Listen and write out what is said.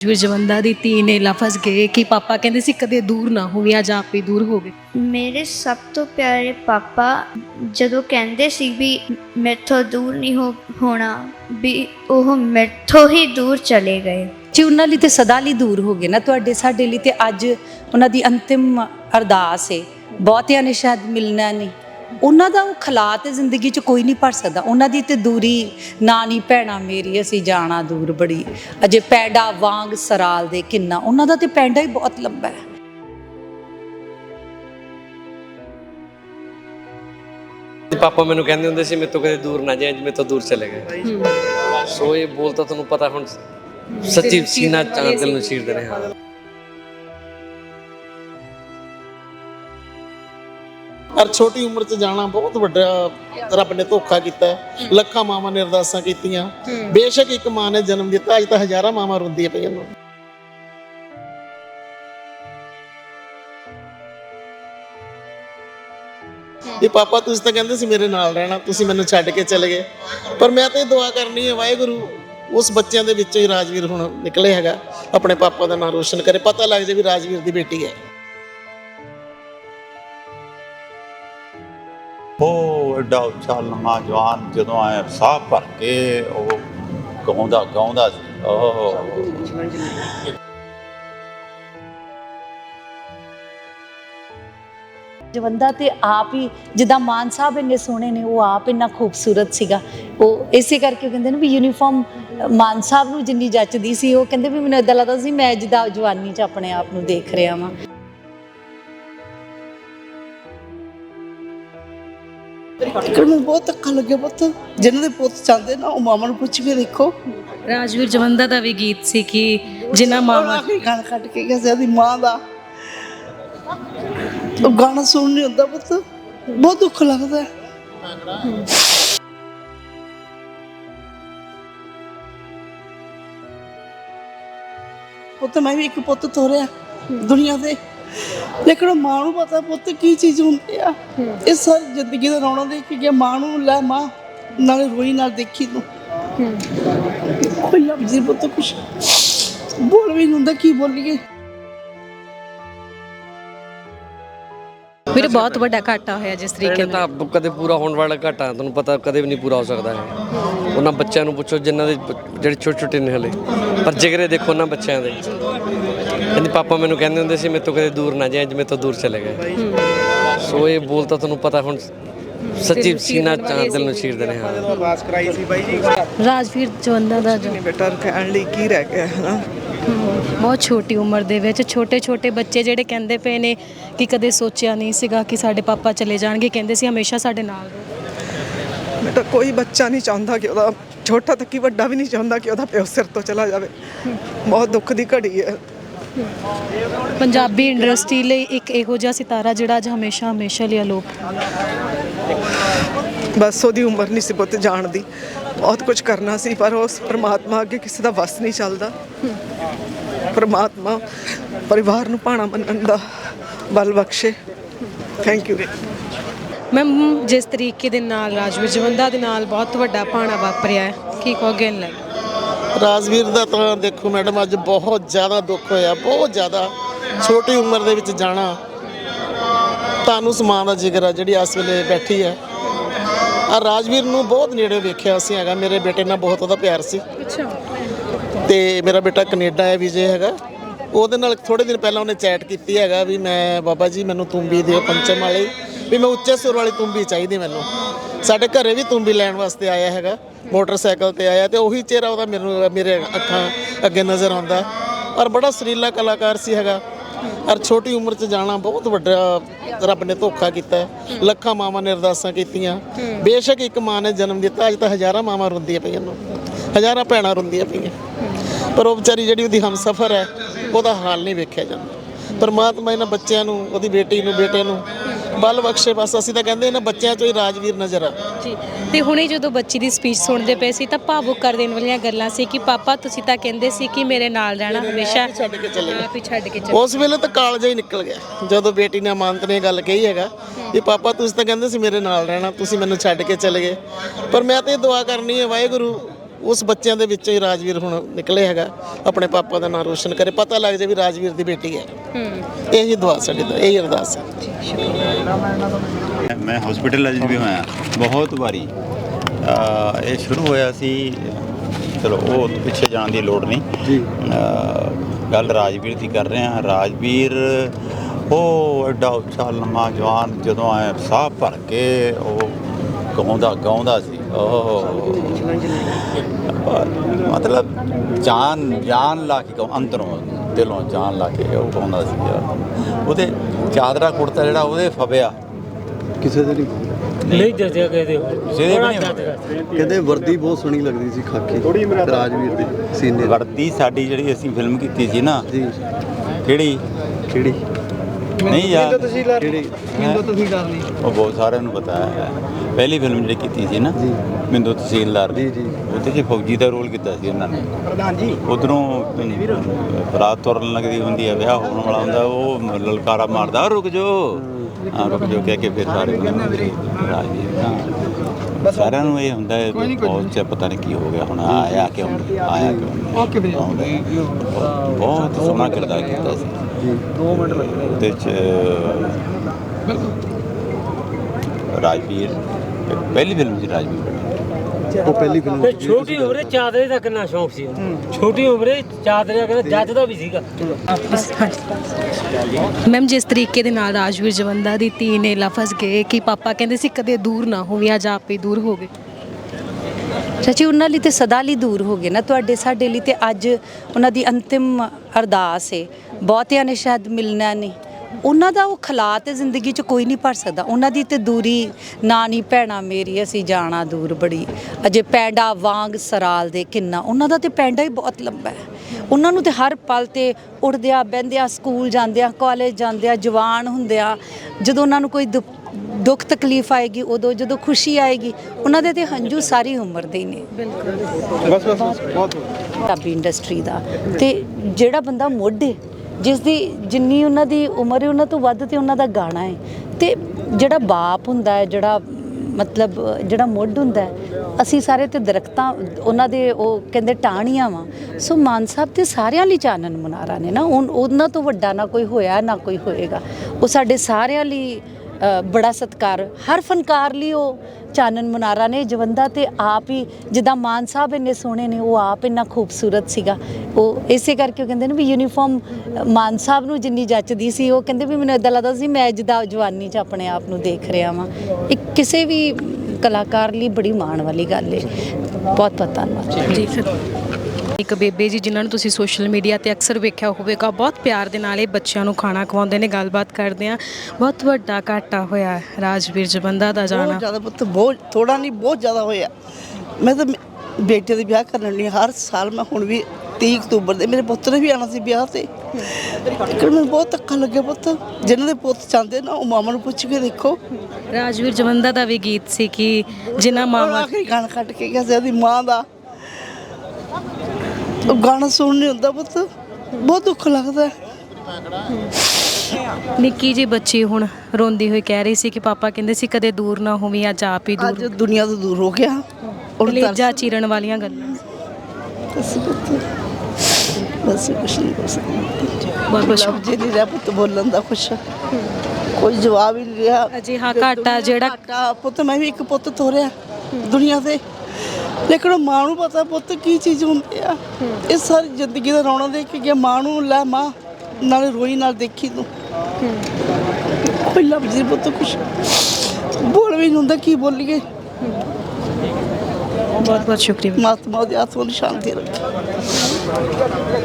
ਜੋ ਜਵੰਦਾ ਦੀ ਧੀ ਨੇ ਲਫ਼ਜ਼ ਗਏ ਕਿ ਪਾਪਾ ਕਹਿੰਦੇ ਸੀ ਕਦੇ ਦੂਰ ਨਾ ਹੋਵੀਂ ਅੱਜ ਆਪ ਹੀ ਦੂਰ ਹੋ ਗਏ। ਮੇਰੇ ਸਭ ਤੋਂ ਪਿਆਰੇ ਪਾਪਾ ਜਦੋਂ ਕਹਿੰਦੇ ਸੀ ਵੀ ਮੈਥੋਂ ਦੂਰ ਨਹੀਂ ਹੋ ਹੋਣਾ ਵੀ ਉਹ ਮੈਥੋਂ ਹੀ ਦੂਰ ਚਲੇ ਗਏ। ਜੀ ਉਹਨਾਂ ਲਈ ਤੇ ਸਦਾ ਲਈ ਦੂਰ ਹੋ ਗਏ ਨਾ ਤੁਹਾਡੇ ਸਾਡੇ ਲਈ ਤੇ ਅੱਜ ਉਹਨਾਂ ਦੀ ਅੰਤਿਮ ਅਰਦਾਸ ਹੈ ਬਹੁਤਿਆਂ ਨੇ ਸ਼ਾਇਦ ਮਿਲਣਾ ਨਹੀਂ। ਉਹਨਾਂ ਦਾ ਉਹ ਖਲਾ ਤੇ ਜ਼ਿੰਦਗੀ 'ਚ ਕੋਈ ਨਹੀਂ ਭਰ ਸਕਦਾ। ਉਹਨਾਂ ਦੀ ਤੇ ਦੂਰੀ ਨਾ ਨਹੀਂ ਭੈਣਾ ਮੇਰੀ ਅਸੀਂ ਜਾਣਾ ਦੂਰ ਬੜੀ। ਅਜੇ ਪੈਂਡਾ ਵਾਂਗ ਸਰਾਲ ਦੇ ਕਿੰਨਾ। ਉਹਨਾਂ ਦਾ ਤੇ ਪੈਂਡਾ ਹੀ ਬਹੁਤ ਲੰਬਾ ਹੈ। ਪਾਪਾ ਮੈਨੂੰ ਕਹਿੰਦੇ ਹੁੰਦੇ ਸੀ ਮੇਰੇ ਤੋਂ ਕਦੇ ਦੂਰ ਨਾ ਮੇਰੇ ਤੋਂ ਦੂਰ ਚਲੇ ਗਏ। ਸੋ ਇਹ ਬੋਲ ਤਾਂ ਤੁਹਾਨੂੰ ਪਤਾ ਹੁਣ ਸੱਚੀ ਸੀਨਾ ਚਾਹ ਦਿਲ ਨੂੰ ਚੀਰਦੇ ਨੇ ਹਾਂ। ਪਰ ਛੋਟੀ ਉਮਰ 'ਚ ਜਾਣਾ ਬਹੁਤ ਵੱਡਾ ਰੱਬ ਨੇ ਧੋਖਾ ਕੀਤਾ। ਲੱਖਾਂ ਮਾਵਾਂ ਨੇ ਅਰਦਾਸਾਂ ਕੀਤੀਆਂ। ਬੇਸ਼ੱਕ ਇੱਕ ਮਾਂ ਨੇ ਜਨਮ ਦਿੱਤਾ ਅੱਜ ਤਾਂ ਹਜ਼ਾਰਾਂ ਮਾਵਾਂ ਰੋਂਦੀਆਂ ਪਈਆਂ ਨੇ। ਇਹ ਪਾਪਾ ਤੁਸੀਂ ਤਾਂ ਕਹਿੰਦੇ ਸੀ ਮੇਰੇ ਨਾਲ ਰਹਿਣਾ ਤੁਸੀਂ ਮੈਨੂੰ ਛੱਡ ਕੇ ਚਲੇ ਗਏ। ਪਰ ਮੈਂ ਤਾਂ ਇਹ ਦੁਆ ਕਰਨੀ ਹੈ ਵਾਹਿਗੁਰੂ ਉਸ ਬੱਚਿਆਂ ਦੇ ਵਿੱਚੋਂ ਹੀ ਰਾਜਵੀਰ ਹੁਣ ਨਿਕਲੇ ਹੈਗਾ। ਆਪਣੇ ਪਾਪਾ ਦਾ ਨਾਮ ਰੋਸ਼ਨ ਕਰੇ। ਪਤਾ ਲੱਗ ਜਾਏ ਵੀ ਰਾਜਵੀਰ ਦੀ ਬੇਟੀ ਹੈ। ਉਹ ਐਡਾ ਉੱਚਾ ਲੰਮਾ ਜਵਾਨ ਜਦੋਂ ਆਇਆ ਸਾਹ ਭਰ ਕੇ ਉਹ ਗਾਉਂਦਾ ਗਾਉਂਦਾ ਸੀ। ਉਹ ਜਵੰਦਾ ਤੇ ਆਪ ਹੀ, ਜਿੱਦਾਂ ਮਾਨ ਸਾਹਿਬ ਇੰਨੇ ਸੋਹਣੇ ਨੇ, ਉਹ ਆਪ ਇੰਨਾ ਖੂਬਸੂਰਤ ਸੀਗਾ। ਉਹ ਇਸੇ ਕਰਕੇ ਕਹਿੰਦੇ ਨੇ ਵੀ ਯੂਨੀਫਾਰਮ ਮਾਨ ਸਾਹਿਬ ਨੂੰ ਜਿੰਨੀ ਜੱਚਦੀ ਸੀ, ਉਹ ਕਹਿੰਦੇ ਵੀ ਮੈਨੂੰ ਇਦਾਂ ਲੱਗਦਾ ਸੀ, ਮੈਂ ਜਿੱਦਾਂ ਜਵਾਨੀ 'ਚ ਆਪਣੇ ਆਪ ਨੂੰ ਦੇਖ ਰਿਹਾ ਵਾਂ। ਕਿ ਮੈਨੂੰ ਬਹੁਤ ਧੱਕਾ ਲੱਗਿਆ ਪੁੱਤ। ਜਿਨ੍ਹਾਂ ਦੇ ਪੁੱਤ ਚਾਹੁੰਦੇ ਨਾ ਉਹ ਮਾਮਾ ਨੂੰ ਪੁੱਛ ਕੇ ਦੇਖੋ। ਰਾਜਵੀਰ ਜਵੰਦਾ ਦਾ ਵੀ ਗੀਤ ਸੀ ਕਿ ਜਿਨ੍ਹਾਂ ਮਾਵਾਂ ਆਖਰੀ ਗਾਣਾ ਕੱਢ ਕੇ ਗਿਆ ਸੀ ਉਹਦੀ ਮਾਂ ਦਾ। ਉਹ ਗਾਣਾ ਸੁਣ ਨਹੀਂ ਹੁੰਦਾ ਪੁੱਤ। ਬਹੁਤ ਦੁੱਖ ਲੱਗਦਾ ਹੈ। ਪੁੱਤ ਮੈਂ ਵੀ ਇੱਕ ਪੁੱਤ ਤੋਰਿਆ ਦੁਨੀਆ ਦੇ ਲੇਕਿਨ ਮਾਂ ਨੂੰ ਪਤਾ ਪੁੱਤ ਕੀ ਚੀਜ਼ ਹੁੰਦੀ ਆ। ਇਹ ਸਾਰੀ ਜ਼ਿੰਦਗੀ ਦਾ ਰੌਣਾ ਦੇਖ ਕੇ ਗਿਆ। ਮਾਂ ਨੂੰ ਲੈ ਮਾਂ ਨਾਲੇ ਰੋਈ ਨਾਲ ਦੇਖੀ ਤੂੰ। ਕੋਈ ਲਫ਼ਜ਼ ਨਹੀਂ ਪੁੱਤ ਕੁਛ। ਬੋਲ ਵੀ ਨਹੀਂ ਹੁੰਦਾ ਕੀ ਬੋਲੀਏ। ਵੀਰੇ ਬਹੁਤ ਵੱਡਾ ਘਾਟਾ ਹੋਇਆ ਜਿਸ ਤਰੀਕੇ ਇਹ ਤਾਂ ਕਦੇ ਪੂਰਾ ਹੋਣ ਵਾਲਾ ਘਾਟਾ ਤੁਹਾਨੂੰ ਪਤਾ ਕਦੇ ਵੀ ਨਹੀਂ ਪੂਰਾ ਹੋ ਸਕਦਾ ਹੈ। ਉਹਨਾਂ ਬੱਚਿਆਂ ਨੂੰ ਪੁੱਛੋ ਜਿਨ੍ਹਾਂ ਦੇ ਜਿਹੜੇ ਛੋਟੇ ਛੋਟੇ ਨੇ ਹਲੇ। ਪਰ ਜਿਗਰੇ ਦੇਖੋ ਨਾ ਬੱਚਿਆਂ ਦੇ। ਕਹਿੰਦੀ ਪਾਪਾ ਮੈਨੂੰ ਕਹਿੰਦੇ ਹੁੰਦੇ ਸੀ ਮੇਰੇ ਤੋਂ ਕਦੇ ਦੂਰ ਨਾ ਜਾਈਂ ਮੇਰੇ ਤੋਂ ਦੂਰ ਚਲੇ ਗਏ। ਸੋ ਇਹ ਬੋਲ ਤਾਂ ਤੁਹਾਨੂੰ ਪਤਾ ਹੁਣ ਸੱਚੀ ਸੀਨਾ ਚਾਹ ਦਿਲ ਨੂੰ ਚੀਰਦੇ ਨੇ ਹਾਂ। ਅਰਦਾਸ ਕਰਾਈ ਸੀ ਬਾਈ ਜੀ। ਰਾਜਵੀਰ ਜਵੰਦਾ ਦਾ ਜੋ। ਬੇਟਾ ਕਹਿਣ ਲਈ ਕੀ ਰਹਿ ਗਿਆ ਹੈ ਨਾ ਬਹੁਤ ਛੋਟੀ ਉਮਰ ਦੇ ਵਿੱਚ ਛੋਟੇ ਛੋਟੇ ਬੱਚੇ ਜਿਹੜੇ ਕਹਿੰਦੇ ਪਏ ਨੇ ਕਿ ਕਦੇ ਸੋਚਿਆ ਨਹੀਂ ਸੀਗਾ ਕਿ ਸਾਡੇ ਪਾਪਾ ਚਲੇ ਜਾਣਗੇ ਕਹਿੰਦੇ ਸੀ ਹਮੇਸ਼ਾ ਸਾਡੇ ਨਾਲ ਰਹੋ। ਬੇਟਾ ਕੋਈ ਬੱਚਾ ਨਹੀਂ ਚਾਹੁੰਦਾ ਕਿ ਉਹਦਾ ਛੋਟਾ ਤੱਕ ਹੀ ਵੱਡਾ ਵੀ ਨਹੀਂ ਚਾਹੁੰਦਾ ਕਿ ਉਹਦਾ ਪਿਓ ਸਿਰ ਤੋਂ ਚਲਾ ਜਾਵੇ। ਬਹੁਤ ਦੁੱਖ ਦੀ ਘੜੀ ਹੈ। ਪੰਜਾਬੀ ਇੰਡਸਟਰੀ ਲਈ ਇੱਕ ਇਹੋ ਜਿਹਾ ਸਿਤਾਰਾ ਜਿਹੜਾ ਅੱਜ ਹਮੇਸ਼ਾ ਹਮੇਸ਼ਾ ਲਈ ਅਲੋਪ ਬਸ ਉਹਦੀ ਉਮਰ ਨਹੀਂ ਸੀ ਪੁੱਤ ਜਾਣ ਦੀ ਬਹੁਤ ਕੁਝ ਕਰਨਾ ਸੀ ਪਰ ਉਸ ਪ੍ਰਮਾਤਮਾ ਅੱਗੇ ਕਿਸੇ ਦਾ ਵਸ ਨਹੀਂ ਚੱਲਦਾ। ਪ੍ਰਮਾਤਮਾ ਪਰਿਵਾਰ ਨੂੰ ਭਾਣਾ ਮੰਨਣ ਦਾ ਬਲ ਬਖਸ਼ੇ। ਥੈਂਕ ਯੂ ਮੈਮ ਜਿਸ ਤਰੀਕੇ ਦੇ ਨਾਲ ਰਾਜਵੀਰ ਜਵੰਦਾ ਦੇ ਨਾਲ ਬਹੁਤ ਵੱਡਾ ਪਾਣਾ ਵਾਪਰਿਆ ਹੈ ਕੀ ਕਹੋਗੇ ਇਹਨਾਂ ਲਈ ਰਾਜਵੀਰ ਦਾ ਤਾਂ ਦੇਖੋ ਮੈਡਮ ਅੱਜ ਬਹੁਤ ਜ਼ਿਆਦਾ ਦੁੱਖ ਹੋਇਆ ਬਹੁਤ ਜ਼ਿਆਦਾ। ਛੋਟੀ ਉਮਰ ਦੇ ਵਿੱਚ ਜਾਣਾ ਤੁਹਾਨੂੰ ਸਮਾਨ ਦਾ ਜਿਗਰ ਆ ਜਿਹੜੀ ਇਸ ਵੇਲੇ ਬੈਠੀ ਹੈ। ਆ ਰਾਜਵੀਰ ਨੂੰ ਬਹੁਤ ਨੇੜੇ ਵੇਖਿਆ ਸੀ ਹੈਗਾ ਮੇਰੇ ਬੇਟੇ ਨਾਲ ਬਹੁਤ ਉਹਦਾ ਪਿਆਰ ਸੀ। ਅੱਛਾ। ਤੇ ਮੇਰਾ ਬੇਟਾ ਕੈਨੇਡਾ ਹੈ ਵਿਜੇ ਹੈਗਾ। ਉਹਦੇ ਨਾਲ ਥੋੜੇ ਦਿਨ ਪਹਿਲਾਂ ਉਹਨੇ ਚੈਟ ਕੀਤੀ ਹੈਗਾ ਵੀ ਮੈਂ ਬਾਬਾ ਜੀ ਮੈਨੂੰ ਤੁੰਬੀ ਦਿਓ ਪੰਚਮ ਵਾਲੀ। ਵੀ ਮੈਂ ਉੱਚੇ ਸੁਰ ਵਾਲੀ ਤੁੰਬੀ ਚਾਹੀਦੀ ਮੈਨੂੰ। ਸਾਡੇ ਘਰੇ ਵੀ ਤੂੰਬੀ ਲੈਣ ਵਾਸਤੇ ਆਇਆ ਹੈਗਾ, ਮੋਟਰਸਾਈਕਲ ਤੇ ਆਇਆ ਤੇ ਉਹੀ ਚਿਹਰਾ ਉਹਦਾ ਮੈਨੂੰ, ਮੇਰੇ ਅੱਖਾਂ ਅੱਗੇ ਨਜ਼ਰ ਆਉਂਦਾ। ਔਰ ਬੜਾ ਸੁਰੀਲਾ ਕਲਾਕਾਰ ਸੀ ਹੈਗਾ। ਔਰ ਛੋਟੀ ਉਮਰ 'ਚ ਜਾਣਾ ਬਹੁਤ ਵੱਡਾ ਰੱਬ ਨੇ ਧੋਖਾ ਕੀਤਾ। ਲੱਖਾਂ ਮਾਵਾਂ ਨੇ ਅਰਦਾਸਾਂ ਕੀਤੀਆਂ। ਬੇਸ਼ੱਕ ਇੱਕ ਮਾਂ ਨੇ ਜਨਮ ਦਿੱਤਾ, ਅੱਜ ਤਾਂ ਹਜ਼ਾਰਾਂ ਮਾਵਾਂ ਰੋਂਦੀਆਂ ਪਈਆਂ ਨੂੰ। ਹਜ਼ਾਰਾਂ ਭੈਣਾਂ ਰੋਂਦੀਆਂ ਪਈਆਂ। ਪਰ ਉਹ ਵਿਚਾਰੀ ਜਿਹੜੀ ਉਹਦੀ ਹਮਸਫਰ ਹੈ, ਉਹਦਾ ਹਾਲ ਨਹੀਂ ਵੇਖਿਆ ਜਾਂਦਾ। ਪਰਮਾਤਮਾ ਇਹਨਾਂ ਬੱਚਿਆਂ ਨੂੰ, ਉਹਦੀ ਬੇਟੀ ਨੂੰ, ਬੇਟੇ ਨੂੰ ਬਲ ਬਖਸ਼ੇ ਬਸ ਅਸੀਂ ਤਾਂ ਕਹਿੰਦੇ ਇਹਨਾਂ ਬੱਚਿਆਂ 'ਚੋਂ ਹੀ ਰਾਜਵੀਰ ਨਜ਼ਰ ਆ। ਜੀ ਤੇ ਹੁਣੇ ਜਦੋਂ ਬੱਚੀ ਦੀ ਸਪੀਚ ਸੁਣਦੇ ਪਏ ਸੀ ਤਾਂ ਭਾਵੁਕ ਕਰ ਦੇਣ ਵਾਲੀਆਂ ਗੱਲਾਂ ਸੀ ਕਿ ਪਾਪਾ ਤੁਸੀਂ ਤਾਂ ਕਹਿੰਦੇ ਸੀ ਕਿ ਮੇਰੇ ਨਾਲ ਰਹਿਣਾ ਹਮੇਸ਼ਾ। ਛੱਡ ਕੇ ਚਲੇ ਗਏ। ਆਪ ਹੀ ਛੱਡ ਕੇ ਚਲੇ ਉਸ ਵੇਲੇ ਤਾਂ ਕਾਲਜਾ ਹੀ ਨਿਕਲ ਗਿਆ। ਜਦੋਂ ਬੇਟੀ ਨੇ ਅਮਾਨਤ ਨੇ ਗੱਲ ਕਹੀ ਹੈਗਾ ਕਿ ਪਾਪਾ ਤੁਸੀਂ ਤਾਂ ਕਹਿੰਦੇ ਸੀ ਮੇਰੇ ਨਾਲ ਰਹਿਣਾ ਤੁਸੀਂ ਮੈਨੂੰ ਛੱਡ ਕੇ ਚਲੇ ਗਏ। ਪਰ ਮੈਂ ਤਾਂ ਇਹ ਦੁਆ ਕਰਨੀ ਹੈ ਵਾਹਿਗੁਰੂ ਉਸ ਬੱਚਿਆਂ ਦੇ ਵਿੱਚੋਂ ਹੀ ਰਾਜਵੀਰ ਹੁਣ ਨਿਕਲੇ ਹੈਗਾ। ਆਪਣੇ ਪਾਪਾ ਦਾ ਨਾਮ ਰੋਸ਼ਨ ਕਰੇ। ਪਤਾ ਲੱਗ ਜਾਏ ਵੀ ਰਾਜਵੀਰ ਦੀ ਬੇਟੀ ਹੈ। ਇਹੀ ਦੁਆ ਸਾਡੀ ਤਾਂ ਇਹੀ ਅਰਦਾਸ ਹੈ। ਮੈਂ ਹਸਪੀਟਲਾਈਜ਼ਡ ਵੀ ਹੋਇਆ। ਬਹੁਤ ਵਾਰੀ। ਇਹ ਸ਼ੁਰੂ ਹੋਇਆ ਸੀ। ਚਲੋ ਉਹ ਪਿੱਛੇ ਜਾਣ ਦੀ ਲੋੜ ਨਹੀਂ। ਜੀ। ਗੱਲ ਰਾਜਵੀਰ ਦੀ ਕਰ ਰਹੇ ਹਾਂ। ਰਾਜਵੀਰ ਉਹ ਐਡਾ ਉੱਚਾ ਲੰਮਾ ਜਵਾਨ ਜਦੋਂ ਆਇਆ ਸਾਹ ਭਰ ਕੇ ਉਹ ਗਾਉਂਦਾ ਗਾਉਂਦਾ ਸੀ। ਮਤਲਬ ਜਾਨ ਜਾਨ ਲਾ ਕੇ ਗਾਉ- ਅੰਦਰੋਂ ਦਿਲੋਂ ਜਾਨ ਲਾ ਕੇ ਉਹ ਗਾਉਂਦਾ ਸੀ ਯਾਰ ਉਹਦੇ ਚਾਦਰਾ ਕੁੜਤਾ ਜਿਹੜਾ ਉਹਦੇ ਫਬਿਆ ਕਿਸੇ ਦੇ ਨਹੀਂ ਨਹੀਂ ਦੱਸਿਆ ਕਿਸੇ ਜਿਹਦੇ ਵੀ ਨਹੀਂ ਕਹਿੰਦੇ ਵਰਦੀ ਬਹੁਤ ਸੋਹਣੀ ਲੱਗਦੀ ਸੀ ਖਾਕੀ ਰਾਜਵੀਰ ਦੀ ਸੀਨੇ। ਵਰਦੀ ਸਾਡੀ ਜਿਹੜੀ ਅਸੀਂ ਫਿਲਮ ਕੀਤੀ ਸੀ ਨਾ ਜੀ ਕਿਹੜੀ ਕਿਹੜੀ ਨਹੀਂ ਯਾਰ ਕਿਹੜੀ ਮਿੰਦੋ ਤਹਿਸੀਲਦਾਰ ਉਹ ਬਹੁਤ ਸਾਰਿਆਂ ਨੂੰ ਪਤਾ ਹੈ ਪਹਿਲੀ ਫਿਲਮ ਜਿਹੜੀ ਕੀਤੀ ਸੀ ਨਾ ਜੀ। ਮਿੰਦੋ ਤਹਿਸੀਲਦਾਰ ਜੀ, ਜੀ। ਉਹਦੇ 'ਚ ਫੌਜੀ ਦਾ ਰੋਲ ਕੀਤਾ ਸੀ ਉਹਨਾਂ ਨੇ। ਪ੍ਰਧਾਨ ਜੀ। ਉਧਰੋਂ ਬਰਾਤ ਤੁਰਨ ਲੱਗਦੀ ਹੁੰਦੀ ਹੈ ਵਿਆਹ ਹੋਣ ਵਾਲਾ ਹੁੰਦਾ ਉਹ ਲਲਕਾਰਾ ਮਾਰਦਾ ਰੁਕ ਜੋ। ਹਾਂ। ਰੁਕ ਜੋ ਕਹਿ ਕੇ ਫਿਰ ਸਾਰੇ ਸਾਰਿਆਂ ਨੂੰ ਇਹ ਹੁੰਦਾ ਹੈ ਬਹੁਤ ਚਿਰ ਪਤਾ ਨਹੀਂ ਕੀ ਹੋ ਗਿਆ ਹੁਣ ਆਇਆ ਕਿਉਂ ਆਇਆ ਕਿਉਂ ਓਕੇ ਬਹੁਤ ਸੋਹਣਾ ਕਿਰਦਾਰ ਕੀਤਾ ਸੀ। ਜੀ। ਉਹਦੇ ਚ ਰਾਜਵੀਰ ਪਹਿਲੀ ਫਿਲਮ ਸੀ ਰਾਜਵੀਰ ਉਹ ਪਹਿਲੀ ਫਿਲਮ ਤੇ ਛੋਟੀ ਉਮਰੇ ਚਾਦਰੇ ਦਾ ਕਿੰਨਾ ਸ਼ੌਂਕ ਸੀ? ਛੋਟੀ ਉਮਰੇ ਚਾਦਰੇ ਦਾ ਜੱਜ ਦਾ ਵੀ ਸੀਗਾ। ਮੈਮ ਜਿਸ ਤਰੀਕੇ ਦੇ ਨਾਲ ਰਾਜਵੀਰ ਜਵੰਦਾ ਦੀ ਧੀ ਨੇ ਲਫ਼ਜ਼ ਗਏ ਕਿ ਪਾਪਾ ਕਹਿੰਦੇ ਸੀ ਕਦੇ ਦੂਰ ਨਾ ਹੋਵੇ ਅੱਜ ਆਪੇ ਦੂਰ ਹੋ ਗਏ। ਚਾਚੀ ਉਹਨਾਂ ਲਈ ਤੇ ਸਦਾ ਲਈ ਦੂਰ ਹੋ ਗਏ ਨਾ। ਤੁਹਾਡੇ ਸਾਡੇ ਲਈ ਤੇ ਅੱਜ ਉਹਨਾਂ ਦੀ ਅੰਤਿਮ ਅਰਦਾਸ ਹੈ ਬਹੁਤਿਆਂ ਨੇ ਸ਼ਾਇਦ ਮਿਲਣਾ ਨਹੀਂ। ਉਹਨਾਂ ਦਾ ਉਹ ਖਲਾ ਤੇ ਜ਼ਿੰਦਗੀ 'ਚ ਕੋਈ ਨਹੀਂ ਭਰ ਸਕਦਾ। ਉਹਨਾਂ ਦੀ ਤੇ ਦੂਰੀ ਨਾ ਨਹੀਂ ਭੈਣਾ ਮੇਰੀ ਅਸੀਂ ਜਾਣਾ ਦੂਰ ਬੜੀ। ਅਜੇ ਪੈਂਡਾ ਵਾਂਗ ਸਰਾਲ ਦੇ ਕਿੰਨਾ। ਉਹਨਾਂ ਦਾ ਤੇ ਪੈਂਡਾ ਹੀ ਬਹੁਤ ਲੰਬਾ ਹੈ। ਉਹਨਾਂ ਨੂੰ ਤੇ ਹਰ ਪਲ ਤੇ ਉੱਠਦਿਆਂ ਬਹਿੰਦਿਆਂ ਸਕੂਲ ਜਾਂਦਿਆਂ ਕਾਲਜ ਜਾਂਦਿਆਂ ਜਵਾਨ ਹੁੰਦਿਆਂ ਜਦੋਂ ਉਹਨਾਂ ਨੂੰ ਕੋਈ ਦੁੱਖ ਤਕਲੀਫ ਆਏਗੀ ਉਦੋਂ ਜਦੋਂ ਖੁਸ਼ੀ ਆਏਗੀ ਉਹਨਾਂ ਦੇ ਤੇ ਹੰਝੂ ਸਾਰੀ ਉਮਰ ਦੇ ਹੀ ਨੇ। ਬਸ ਬਸ ਬਸ ਬਹੁਤ ਪੰਜਾਬੀ ਇੰਡਸਟਰੀ ਦਾ। ਤੇ ਜਿਹੜਾ ਬੰਦਾ ਮੋਢੇ ਜਿਸ ਦੀ ਜਿੰਨੀ ਉਹਨਾਂ ਦੀ ਉਮਰ ਹੈ, ਉਹਨਾਂ ਤੋਂ ਵੱਧ ਤੇ ਉਹਨਾਂ ਦਾ ਗਾਣਾ ਹੈ। ਤੇ ਜਿਹੜਾ ਬਾਪ ਹੁੰਦਾ ਹੈ, ਜਿਹੜਾ ਮਤਲਬ, ਜਿਹੜਾ ਮੁੱਢ ਹੁੰਦਾ ਅਸੀਂ ਸਾਰੇ ਤੇ ਦਰਖਤਾਂ, ਉਹਨਾਂ ਦੇ ਉਹ ਕਹਿੰਦੇ ਟਾਹਣੀਆਂ ਵਾ। ਸੋ ਮਾਨ ਸਾਹਿਬ ਤੇ ਸਾਰਿਆਂ ਲਈ ਚਾਨਣ ਮੁਨਾਰਾ ਨੇ ਨਾ। ਉਨ- ਉਹਨਾਂ ਤੋਂ ਵੱਡਾ ਨਾ ਕੋਈ ਹੋਇਆ, ਨਾ ਕੋਈ ਹੋਏਗਾ। ਉਹ ਸਾਡੇ ਸਾਰਿਆਂ ਲਈ ਬੜਾ ਸਤਿਕਾਰ। ਹਰ ਫਨਕਾਰ ਲਈ ਉਹ ਚਾਨਣ ਮੁਨਾਰਾ ਨੇ, ਜਵੰਦਾ ਤੇ ਆਪ ਹੀ, ਜਿੱਦਾਂ ਮਾਨ ਸਾਹਿਬ ਇੰਨੇ ਸੋਹਣੇ ਨੇ, ਉਹ ਆਪ ਇੰਨਾ ਖੂਬਸੂਰਤ ਸੀਗਾ। ਉਹ ਇਸੇ ਕਰਕੇ ਉਹ ਕਹਿੰਦੇ ਨੇ ਵੀ ਯੂਨੀਫਾਰਮ ਮਾਨ ਸਾਹਿਬ ਨੂੰ ਜਿੰਨੀ ਜੱਚਦੀ ਸੀ, ਉਹ ਕਹਿੰਦੇ ਵੀ ਮੈਨੂੰ ਇਦਾਂ ਲੱਗਦਾ ਸੀ, ਮੈਂ ਜਿੱਦਾਂ ਜਵਾਨੀ 'ਚ ਆਪਣੇ ਆਪ ਨੂੰ ਦੇਖ ਰਿਹਾ ਵਾਂ। ਇੱਕ ਕਿਸੇ ਵੀ ਕਲਾਕਾਰ ਲਈ ਬੜੀ ਮਾਣ ਵਾਲੀ ਗੱਲ ਹੈ ਬਹੁਤ ਬਹੁਤ ਧੰਨਵਾਦ। ਜੀ ਸਰ ਇੱਕ ਬੇਬੇ ਜੀ ਜਿਨ੍ਹਾਂ ਨੂੰ ਤੁਸੀਂ ਸੋਸ਼ਲ ਮੀਡੀਆ ਤੇ ਅਕਸਰ ਵੇਖਿਆ ਹੋਵੇਗਾ ਬਹੁਤ ਪਿਆਰ ਦੇ ਨਾਲ ਇਹ ਬੱਚਿਆਂ ਨੂੰ ਖਾਣਾ ਖਵਾਉਂਦੇ ਨੇ ਗੱਲਬਾਤ ਕਰਦੇ ਆ। ਬਹੁਤ ਵੱਡਾ ਘਾਟਾ ਹੋਇਆ ਹੈ ਰਾਜਵੀਰ ਜਵੰਦਾ ਦਾ ਬਹੁਤ ਜਾਣਾ। ਜ਼ਿਆਦਾ ਪੁੱਤ ਬਹੁਤ ਥੋੜਾ ਨਹੀਂ ਬਹੁਤ ਜ਼ਿਆਦਾ ਹੋਇਆ। ਮੈਂ ਤਾਂ ਬੇਟੇ ਦੇ ਵਿਆਹ ਕਰਨ ਲਈ ਹਰ ਸਾਲ ਮੈਂ ਹੁਣ ਵੀ 30 ਅਕਤੂਬਰ ਦੇ ਮੇਰੇ ਪੁੱਤ ਨੇ ਵੀ ਆਣਾ ਸੀ ਵਿਆਹ ਤੇ। ਲੇਕਿਨ ਮੈਨੂੰ ਬਹੁਤ ਧੱਕਾ ਲੱਗਿਆ ਪੁੱਤ। ਜਿਨ੍ਹਾਂ ਦੇ ਪੁੱਤ ਚਾਹੁੰਦੇ ਨਾ ਉਹ ਮਾਮਾ ਨੂੰ ਪੁੱਛ ਕੇ ਦੇਖੋ। ਰਾਜਵੀਰ ਜਵੰਦਾ ਦਾ ਵੀ ਗੀਤ ਸੀ ਕਿ ਜਿਨ੍ਹਾਂ ਮਾਵਾਂ ਆਖਰੀ ਗਾਣਾ ਕੱਟ ਕੇ ਗਿਆ ਸੀ ਉਹਦੀ ਮਾਂ ਦਾ। ਗਾਣਾ ਸੁਣ ਨਹੀਂ ਹੁੰਦਾ ਪੁੱਤ। ਬਹੁਤ ਦੁੱਖ ਲੱਗਦਾ। ਹੈ। ਨਿੱਕੀ ਜੀ ਬੱਚੀ ਹੁਣ ਰੋਂਦੀ ਹੋਈ ਕਹਿ ਰਹੀ ਸੀ ਕਿ ਪਾਪਾ ਕਹਿੰਦੇ ਸੀ ਕਦੇ ਦੂਰ ਨਾ ਹੋਵੀਂ ਅੱਜ ਆਪ ਹੀ ਅੱਜ ਦੂਰ ਦੁਨੀਆ ਤੋਂ ਦੂਰ ਹੋ ਗਿਆ। ਹੁਣ ਕਲੇਜਾ ਚੀਰਨ ਵਾਲੀਆਂ ਗੱਲਾਂ। ਬਸ ਪੁੱਤ। ਬਸ ਕੁਛ ਨਹੀਂ ਕਰ ਸਕਦਾ। ਬਹੁਤ ਬਹੁਤ ਲਫ਼ਜ਼ ਹੀ ਨਹੀਂ ਰਿਹਾ ਪੁੱਤ ਬੋਲਣ ਦਾ ਕੁਛ। ਕੋਈ ਜਵਾਬ ਹੀ ਨਹੀਂ ਰਿਹਾ। ਅਜਿਹਾ ਘਾਟਾ ਜਿਹੜਾ ਪੁੱਤ ਮੈਂ ਵੀ ਇੱਕ ਪੁੱਤ ਤੋਰਿਆ ਦੁਨੀਆ ਤੇ। ਲੇਕਿਨ ਉਹ ਮਾਂ ਨੂੰ ਪਤਾ ਪੁੱਤ ਕੀ ਚੀਜ਼ ਹੁੰਦੀ ਆ। ਇਹ ਸਾਰੀ ਜ਼ਿੰਦਗੀ ਦਾ ਰੌਣਾ ਦੇਖ ਕੇ ਗਿਆ ਮਾਂ ਨੂੰ ਲੈ ਮਾਂ ਨਾਲੇ ਰੋਈ ਨਾਲ ਦੇਖੀ ਤੂੰ। ਕੋਈ ਲਫ਼ਜ਼ ਨਹੀਂ ਪੁੱਤ ਕੁਛ ਬੋਲ ਵੀ ਨਹੀਂ ਹੁੰਦਾ ਕੀ ਬੋਲੀਏ। ਬਹੁਤ ਬਹੁਤ ਸ਼ੁਕਰੀਆ। ਮਾਤਮਾ ਦੇ ਆਤਮਾ ਨੂੰ ਸ਼ਾਂਤੀ ਰੱਖੇ।